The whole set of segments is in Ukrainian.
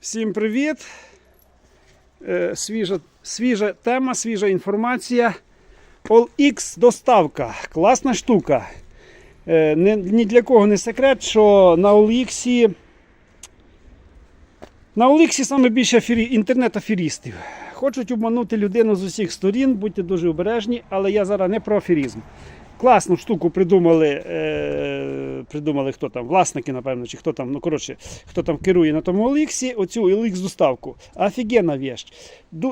Всім привіт! Е, Свіжа, свіжа тема, свіжа інформація. OLX доставка. Класна штука. Е, Ні для кого не секрет, що на OLX на OLX саме більше афері... інтернет-аферістів. Хочуть обманути людину з усіх сторін, будьте дуже обережні, але я зараз не про аферізм. Класну штуку придумали, е, придумали хто там, власники, напевно, чи хто там, ну коротше, хто там керує на тому OLX, оцю OLX доставку. Офігенна вещь.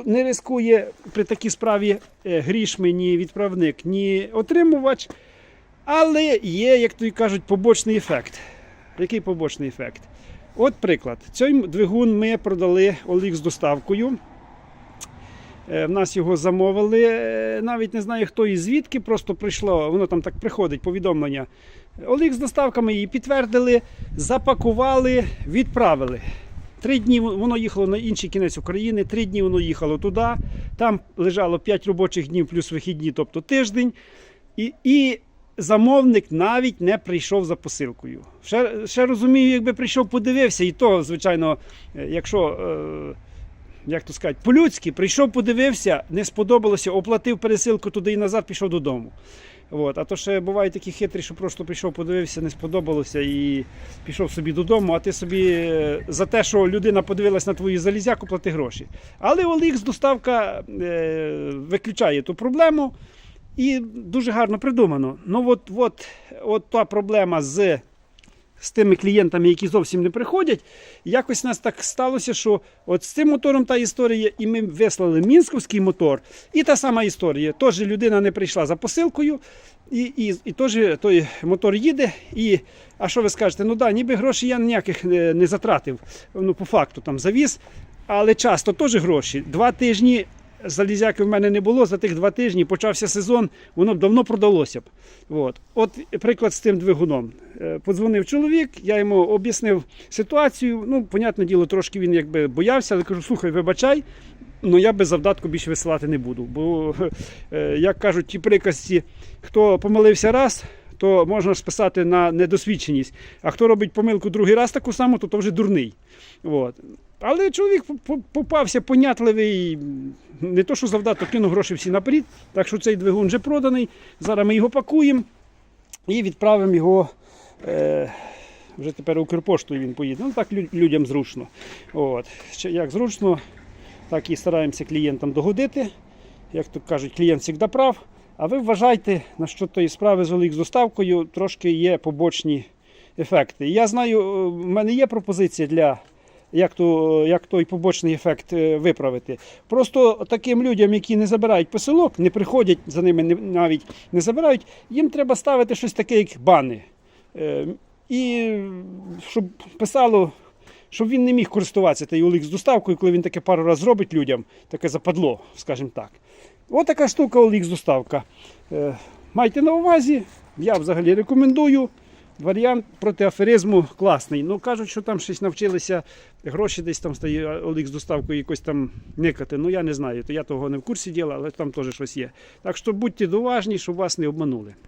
Не рискує при такій справі е, грішми ні відправник, ні отримувач. Але є, як то й кажуть, побочний ефект. Який побочний ефект? От приклад. Цей двигун ми продали OLX з доставкою. Е, В нас його замовили. е, Навіть не знаю хто і звідки, просто прийшло, воно там так приходить, повідомлення. OLX з доставками її підтвердили, запакували, відправили. Три дні воно їхало на інший кінець України, три дні воно їхало туди. Там лежало 5 робочих днів плюс вихідні, тобто тиждень. І, і замовник навіть не прийшов за посилкою. Ще, ще розумію, якби прийшов, подивився, і то, звичайно, е, якщо. Е, як то сказати, по-людськи, прийшов, подивився, не сподобалося, оплатив пересилку туди і назад, пішов додому. От. А то ще бувають такі хитрі, що просто прийшов, подивився, не сподобалося і пішов собі додому, а ти собі е, за те, що людина подивилась на твою залізяку, плати гроші. Але OLX доставка е, виключає ту проблему і дуже гарно придумано. Ну от, от, от та проблема з з тими клієнтами, які зовсім не приходять. Якось нас так сталося, що от з цим мотором та історія, і ми вислали мінськовський мотор, і та сама історія. Тож людина не прийшла за посилкою, і, і, і теж той мотор їде. І, а що ви скажете? Ну да, ніби грошей я ніяких не, не затратив. Ну, по факту там завіз, але часто теж гроші. Два тижні. Залізяки в мене не було за тих два тижні. Почався сезон, воно б давно продалося б. От, От приклад з тим двигуном. Е, Подзвонив чоловік, я йому об'яснив ситуацію. Ну, понятне діло, трошки він якби боявся, але кажу, слухай, вибачай, ну я без завдатку більше висилати не буду. Бо, е, як кажуть ті приказці, хто помилився раз, то можна списати на недосвідченість. А хто робить помилку другий раз таку саму, то, то вже дурний. От. Але чоловік по- по- попався понятливий, не то, що завдаток кинув гроші всі наперед, так що цей двигун вже проданий. Зараз ми його пакуємо і відправимо його. Е, вже тепер Укрпоштою він поїде. Ну так людям зручно. От. Як зручно, так і стараємося клієнтам догодити. Як то кажуть, клієнт завжди прав. А ви вважайте, на що тої справи з OLX доставкою трошки є побочні ефекти. Я знаю, е, в мене є пропозиція для як, то, як той побочний ефект е, виправити. Просто таким людям, які не забирають посилок, не приходять за ними, навіть не забирають, їм треба ставити щось таке, як бани. Е, І щоб писало, щоб він не міг користуватися тією OLX доставкою, коли він таке пару разів зробить людям, таке западло, скажімо так. Ось така штука OLX доставка. Е, Майте на увазі, я взагалі рекомендую. Варіант проти аферизму класний. Ну кажуть, що там щось навчилися гроші десь там стає Олік з доставкою якось там никати. Ну я не знаю, то я того не в курсі діла, але там теж щось є. Так що будьте доважні, щоб вас не обманули.